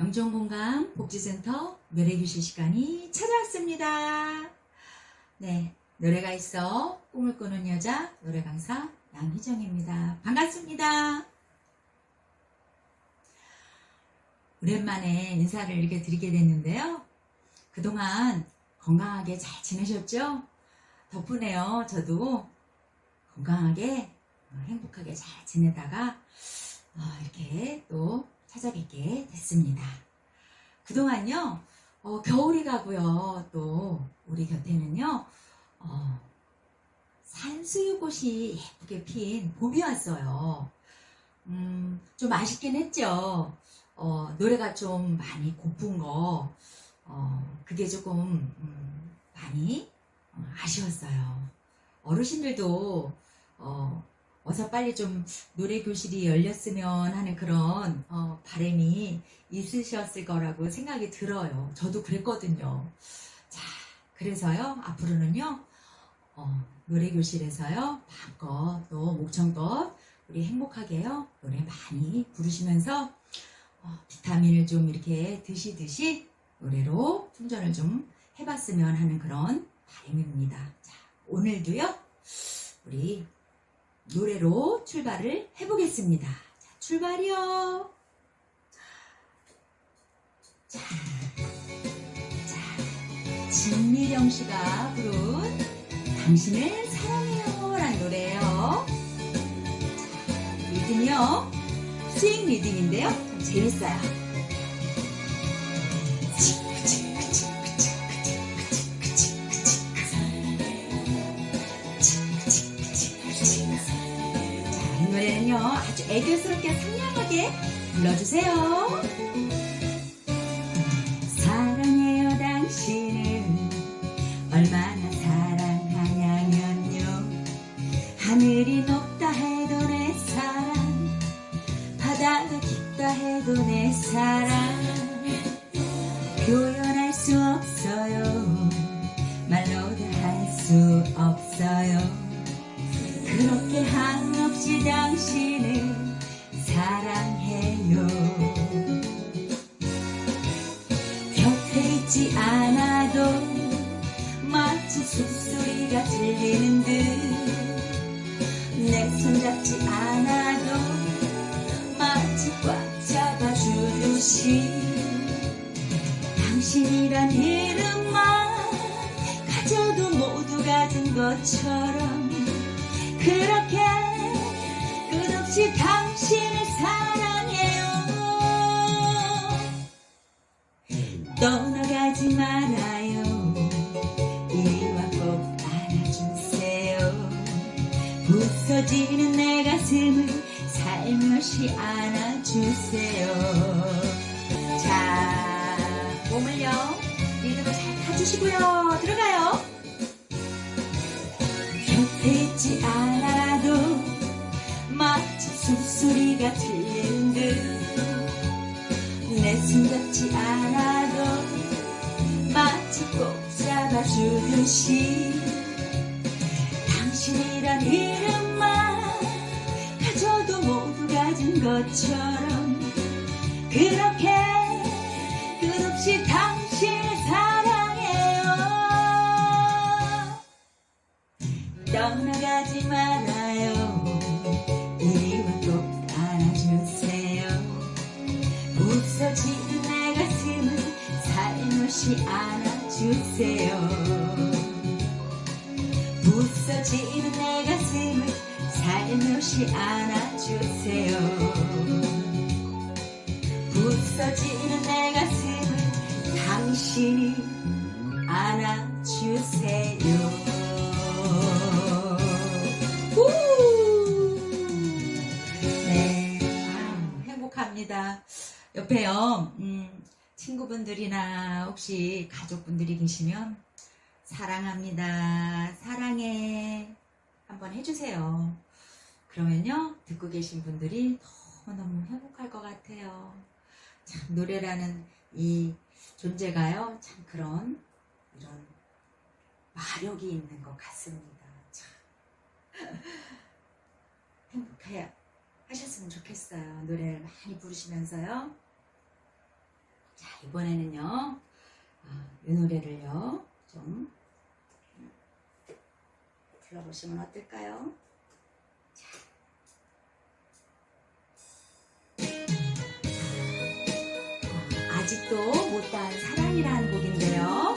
영종공감 복지센터 노래교실 시간이 찾아왔습니다. 네, 노래가 있어 꿈을 꾸는 여자 노래 강사 양희정입니다. 반갑습니다. 오랜만에 인사를 이렇게 드리게 됐는데요. 그동안 건강하게 잘 지내셨죠? 덕분에요. 저도 건강하게 어, 행복하게 잘 지내다가 어, 이렇게 또 찾아뵙게 됐습니다. 그동안요, 어, 겨울이 가고요, 또 우리 곁에는요, 어, 산수유꽃이 예쁘게 핀 봄이 왔어요. 음, 좀 아쉽긴 했죠. 어, 노래가 좀 많이 고픈 거, 어, 그게 조금 음, 많이 어, 아쉬웠어요. 어르신들도 어, 어서 빨리 좀 노래 교실이 열렸으면 하는 그런 어, 바람이 있으셨을 거라고 생각이 들어요. 저도 그랬거든요. 자, 그래서요 앞으로는요 어, 노래 교실에서요 마음껏 또 목청껏 우리 행복하게요 노래 많이 부르시면서 어, 비타민을 좀 이렇게 드시듯이 노래로 충전을 좀 해봤으면 하는 그런 바람입니다. 자, 오늘도요 우리 노래로 출발을 해보겠습니다. 자, 출발이요. 자, 자, 진미령 씨가 부른 당신을 사랑해요 라는 노래예요. 자, 리듬이요. 스윙 리듬인데요. 참 재밌어요. 애교스럽게 상냥하게 불러주세요. 있지 않아도 마치 숨소리가 들리는 듯. 내 손 잡지 않아도 마치 꽉 잡아주듯이 당신이란 이름만 가져도 모두 가진 것처럼 그렇 숨소리가 들리는 듯내 손 잡지 않아도 마치 꼭 잡아주듯이 당신이란 이름만 가져도 모두 가진 것처럼 그렇게 친구분들이나 혹시 가족분들이 계시면 사랑합니다. 사랑해. 한번 해주세요. 그러면요, 듣고 계신 분들이 너무너무 행복할 것 같아요. 참, 노래라는 이 존재가요, 참 그런, 이런 마력이 있는 것 같습니다. 참. 행복해 하셨으면 좋겠어요. 노래를 많이 부르시면서요. 자, 이번에는요, 아, 이 노래를요, 좀 불러보시면 어떨까요? 자. 어, 아직도 못다한 사랑이라는 곡인데요.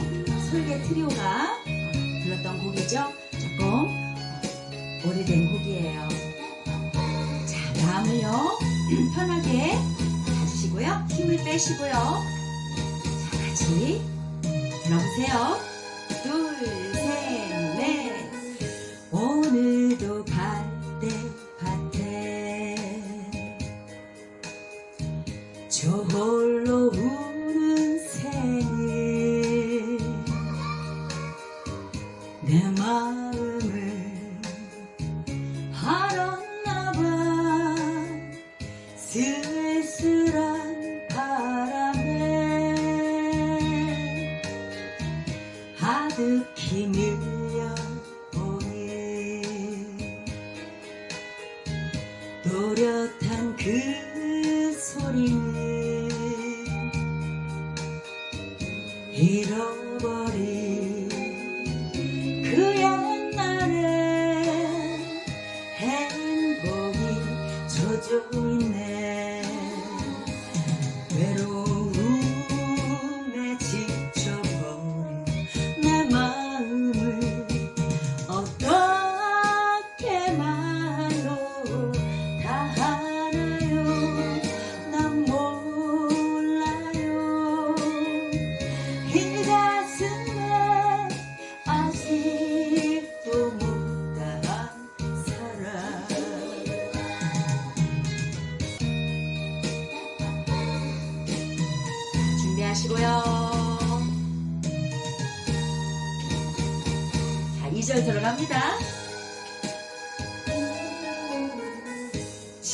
솔개 트리오가 어, 불렀던 곡이죠. 조금 어, 오래된 곡이에요. 자, 마음을요, 편하게 가지시고요. 힘을 빼시고요. 자, 같이 불러보세요. 둘, 셋, 그 소리는 잃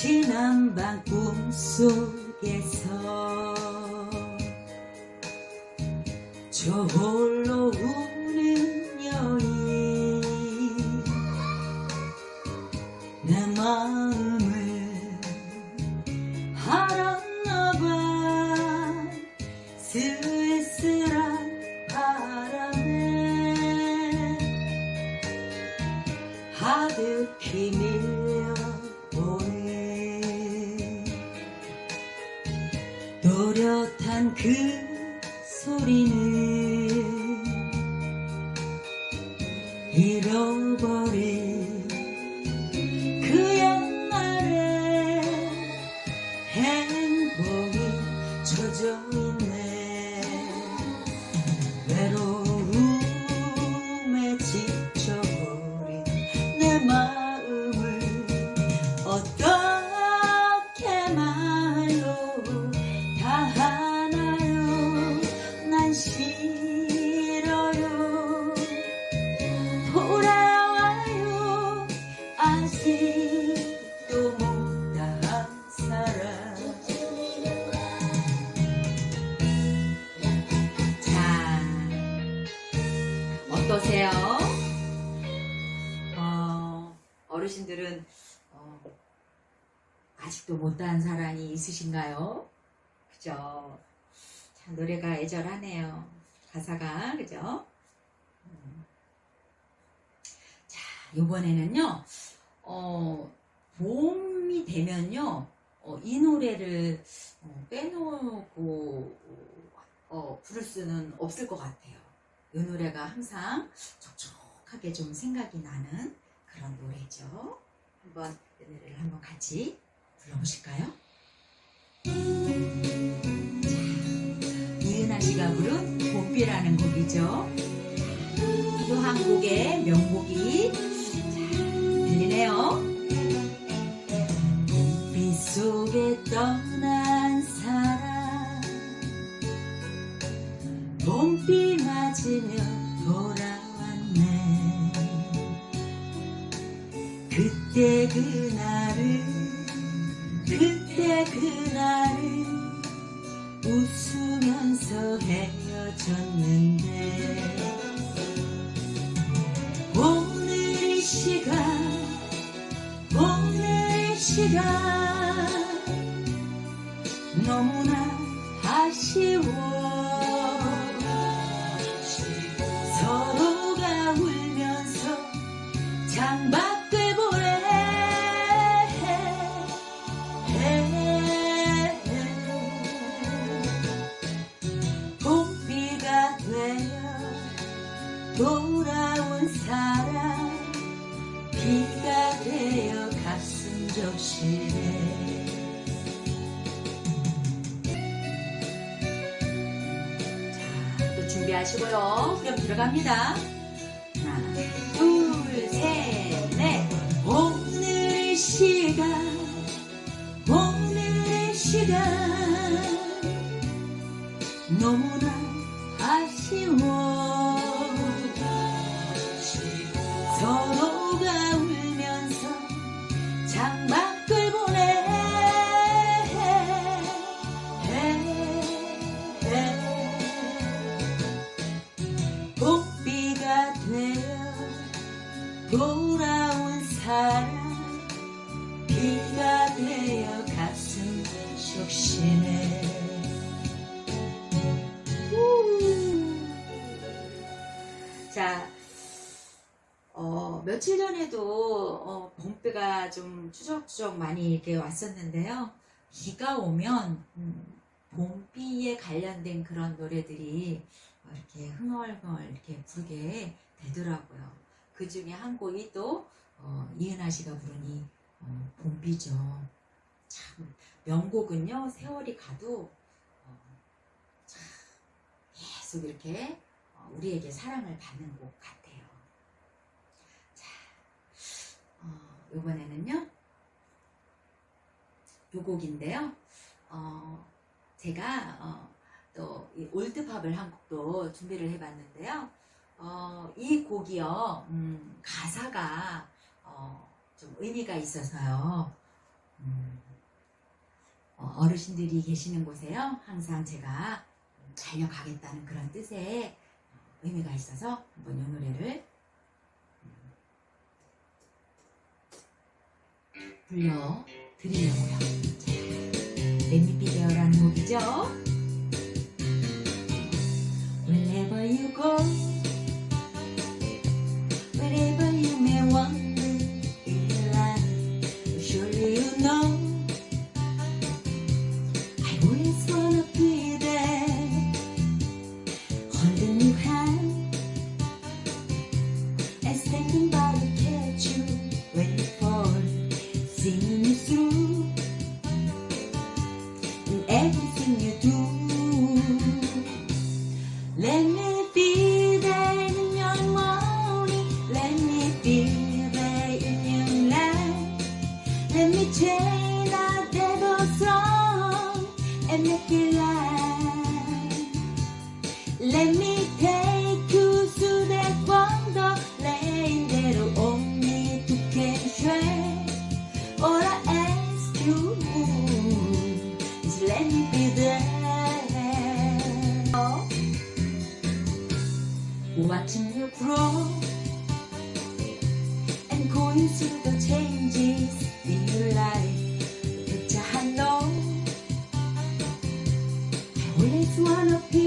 지난 밤 꿈속에서 저 홀로 지쳐버린 내 마음 있으신가요? 그죠? 참 노래가 애절하네요. 가사가 그죠? 음. 자 이번에는요. 어, 봄이 되면요. 어, 이 노래를 어, 빼놓고 어, 부를 수는 없을 것 같아요. 이 노래가 항상 촉촉하게 좀 생각이 나는 그런 노래죠. 한번 이 노래를 한번 같이 불러보실까요? 자, 이은하 씨가 부른 봄비라는 곡이죠. 또한 곡의 명곡이 자, 들리네요. 봄비 속에 떠난 사람 봄비 맞으며 돌아왔네 그때 그날을 그때 그 웃으면서 헤어졌는데 오늘 이 시간 오늘 이 시간 너무나 아쉬워 며칠 전에도 어, 봄비가 좀 추적추적 많이 이렇게 왔었는데요. 비가 오면 음, 봄비에 관련된 그런 노래들이 어, 이렇게 흥얼흥얼 이렇게 부르게 되더라고요. 그 중에 한 곡이 또 어, 이은하 씨가 부르니 어, 봄비죠. 참 명곡은요 세월이 가도 어, 참 계속 이렇게 어, 우리에게 사랑을 받는 곡 같아요. 자, 어, 이번에는요 요 곡인데요. 어, 제가 어, 또이 올드팝을 한 곡도 준비를 해봤는데요. 어, 이 곡이요 음, 가사가 어, 좀 의미가 있어서요. 음, 어, 어르신들이 계시는 곳에요. 항상 제가 달려가겠다는 그런 뜻의 의미가 있어서 한번 이 노래를 불러드리려고요. 자, 렛미비데어라는 곡이죠. Wherever you go, one of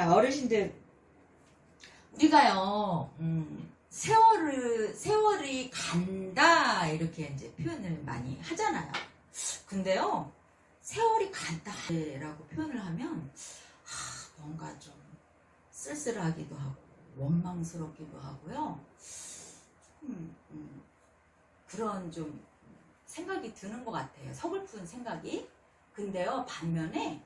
자, 어르신들. 우리가요, 음, 세월을, 세월이 간다, 이렇게 이제 표현을 많이 하잖아요. 근데요, 세월이 간다라고 표현을 하면, 하, 뭔가 좀 쓸쓸하기도 하고, 원망스럽기도 하고요. 음, 음, 그런 좀 생각이 드는 것 같아요. 서글픈 생각이. 근데요, 반면에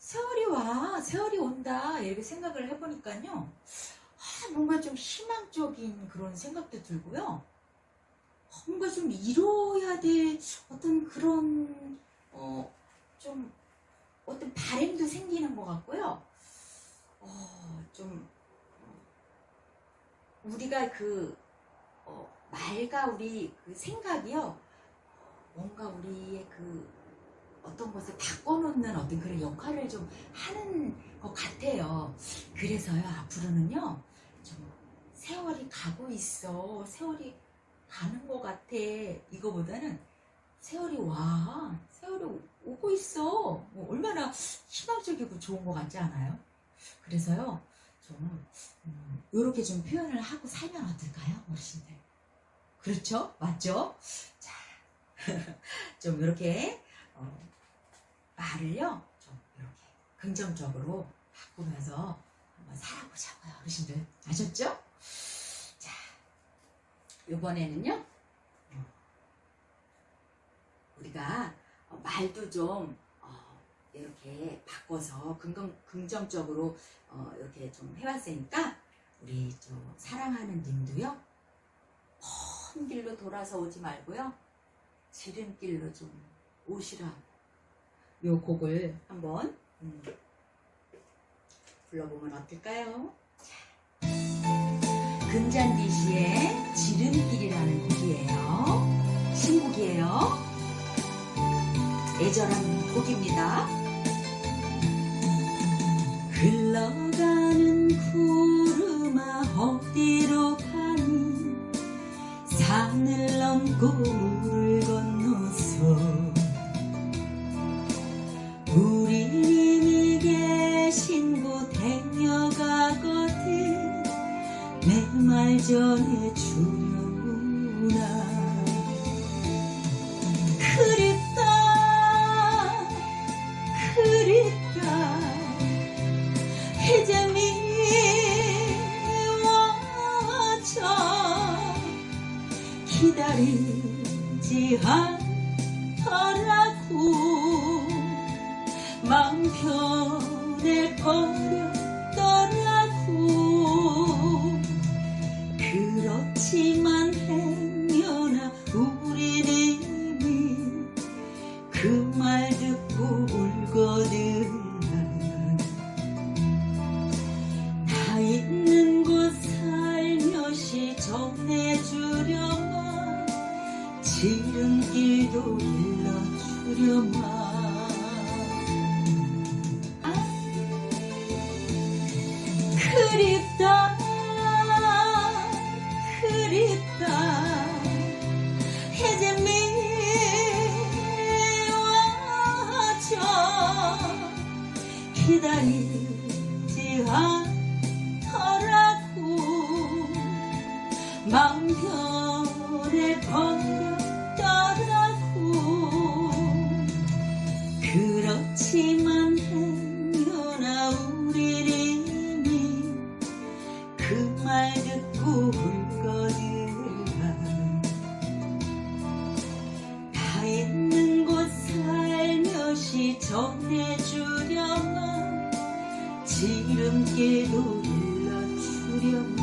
세월이 와, 세월이 온다 이렇게 생각을 해보니까요, 아, 뭔가 좀 희망적인 그런 생각도 들고요. 아, 뭔가 좀 이뤄야 될 어떤 그런 어, 좀 어떤 바램도 생기는 것 같고요. 어, 좀 어, 우리가 그 어, 말과 우리 그 생각이요, 뭔가 우리의 그 어떤 것을 바꿔놓는 어떤 그런 역할을 좀 하는 것 같아요. 그래서요, 앞으로는요, 좀 세월이 가고 있어. 세월이 가는 것 같아. 이거보다는 세월이 와. 세월이 오- 오고 있어. 뭐 얼마나 희망적이고 좋은 것 같지 않아요? 그래서요, 좀, 음, 요렇게 좀 표현을 하고 살면 어떨까요, 어르신들? 그렇죠? 맞죠? 자, 좀 이렇게 어, 말을요, 좀 이렇게 긍정적으로 바꾸면서 한번 살아보자고요, 어르신들. 아셨죠? 자, 이번에는요, 어, 우리가 어, 말도 좀 어, 이렇게 바꿔서 긍정, 긍정적으로 어, 이렇게 좀 해왔으니까 우리 저 사랑하는 님도요, 먼 길로 돌아서 오지 말고요, 지름길로 좀 오시라. 요 곡을 한번 음, 불러보면 어떨까요? 자, 금잔디 씨의 지름길이라는 곡이에요. 신곡이에요. 애절한 곡입니다. 흘러가는 구름아 어디로 가니 산을 넘고 물 말 듣고 울거든 다 있는 곳 살며시 전해주려마 지름길도 일러주려마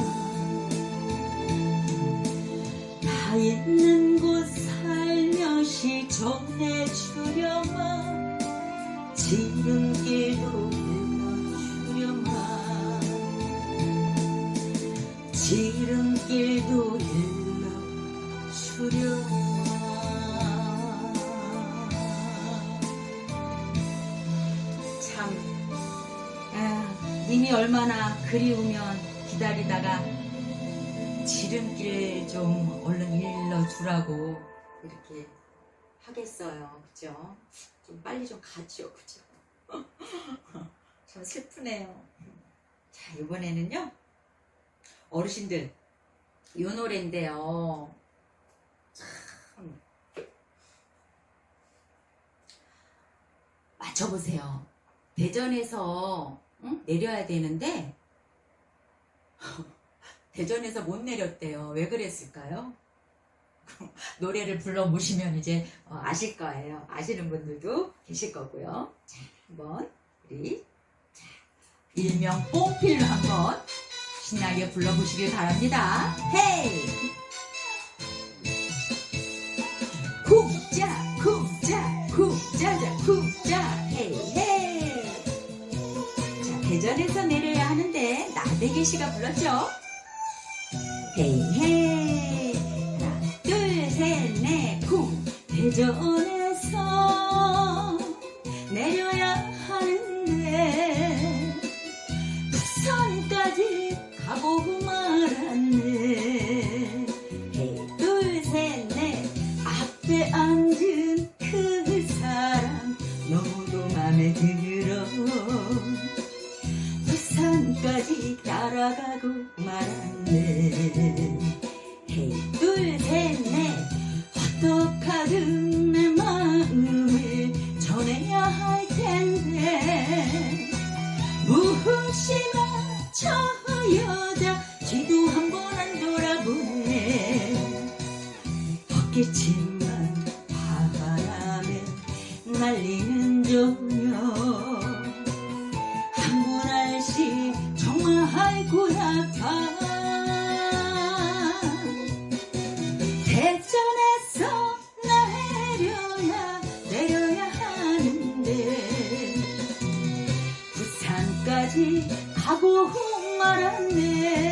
다 있는 곳 살며시 전해주려마 지름길 얼마나 그리우면 기다리다가 지름길 좀 얼른 일러주라고 이렇게 하겠어요 그죠? 좀 빨리 좀 가죠 그죠? 참 슬프네요. 자, 이번에는요. 어르신들, 이 노래인데요. 참. 맞춰보세요. 대전에서 응? 내려야 되는데, 대전에서 못 내렸대요. 왜 그랬을까요? 노래를 불러보시면 이제 어, 아실 거예요. 아시는 분들도 계실 거고요. 자, 한번 우리 자, 일명 뽕필로 한번 신나게 불러보시길 바랍니다. 헤이! 나대기 씨가 불렀죠? 헤이 헤이 하나 둘셋넷쿵 대전에서 내려야 대전에서 내려야 내려야 하는데 부산까지 가고 말았네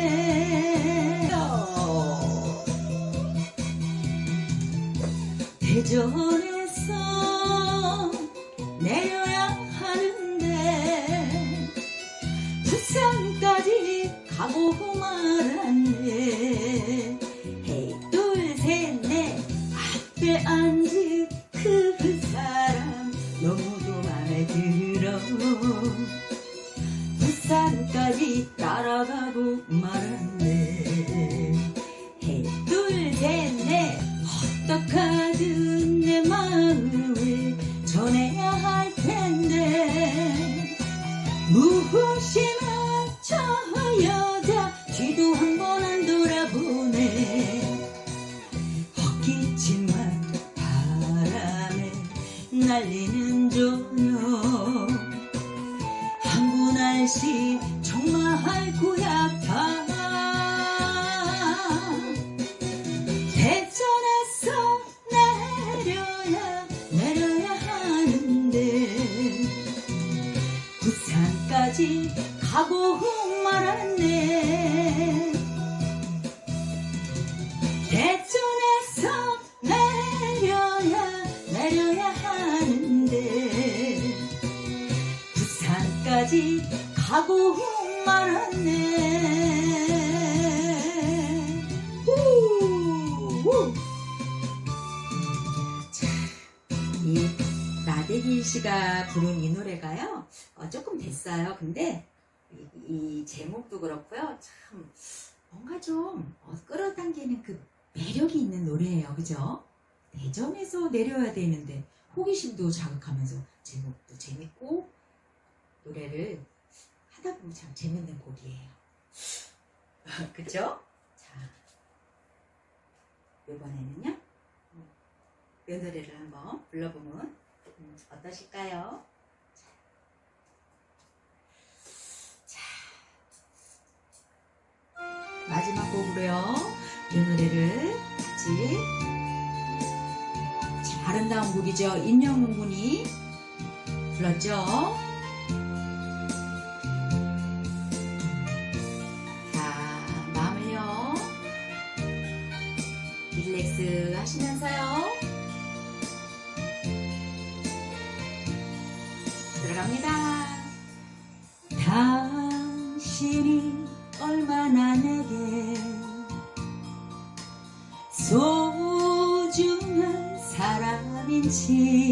조금 됐어요 근데 이, 이 제목도 그렇고요 참 뭔가 좀 어, 끌어당기는 그 매력이 있는 노래예요 그죠? 대전에서 내려야 되는데 호기심도 자극하면서 제목도 재밌고 노래를 하다 보면 참 재밌는 곡이에요 그죠? 자 이번에는요 음, 이 노래를 한번 불러보면 음, 어떠실까요? 마지막 곡으로요. 이 노래를 같이 참 아름다운 곡이죠. 임영웅 군이 불렀죠. 자, 마음을요. 릴렉스 하시면서요. 들어갑니다. 당신이 소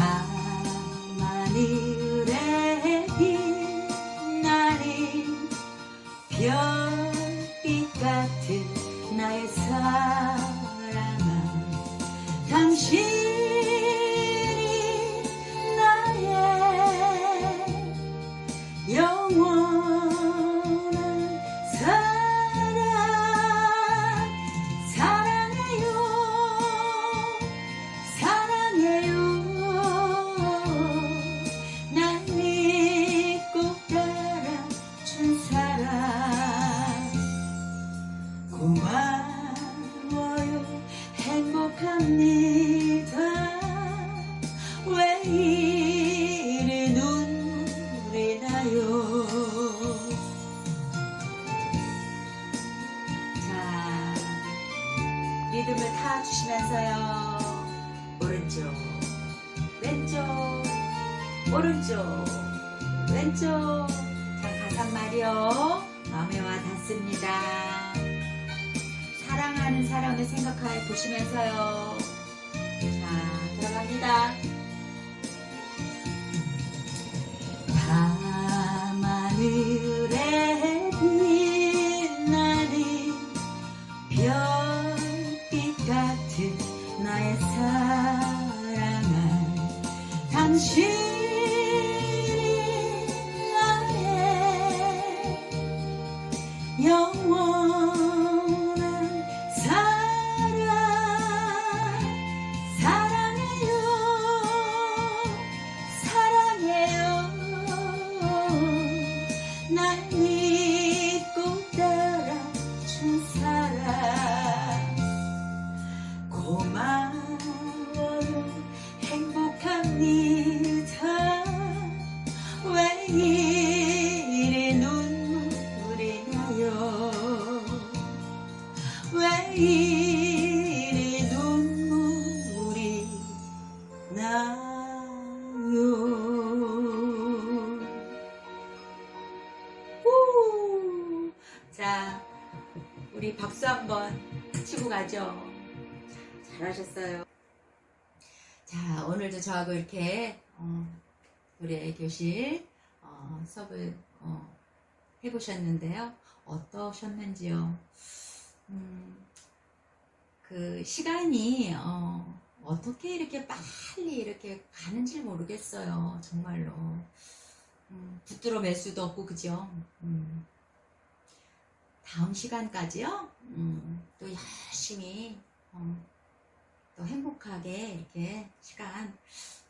밤 리듬을 타주시면서요. 오른쪽 왼쪽 오른쪽 왼쪽. 자 가상 말이요. 마음에 와 닿습니다. 사랑하는 사람을 생각하여 보시면서요. 자 들어갑니다 하고 이렇게 어, 노래 교실 어, 수업을 어, 해보셨는데요. 어떠셨는지요? 음, 그 시간이 어, 어떻게 이렇게 빨리 이렇게 가는지 모르겠어요. 정말로. 음, 붙들어 맬 수도 없고 그죠? 음, 다음 시간까지요? 음, 또 열심히 어, 또 행복하게 이렇게 시간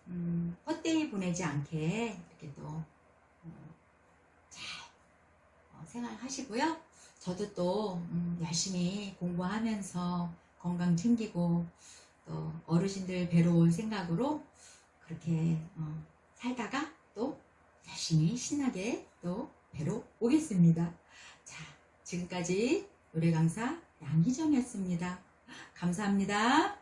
음, 헛되이 보내지 않게 이렇게 또 어, 잘 어, 생활하시고요. 저도 또 음, 열심히 공부하면서 건강 챙기고 또 어르신들 뵈러 올 생각으로 그렇게 어, 살다가 또 열심히 신나게 또 뵈러 오겠습니다. 자, 지금까지 노래 강사 양희정이었습니다. 감사합니다.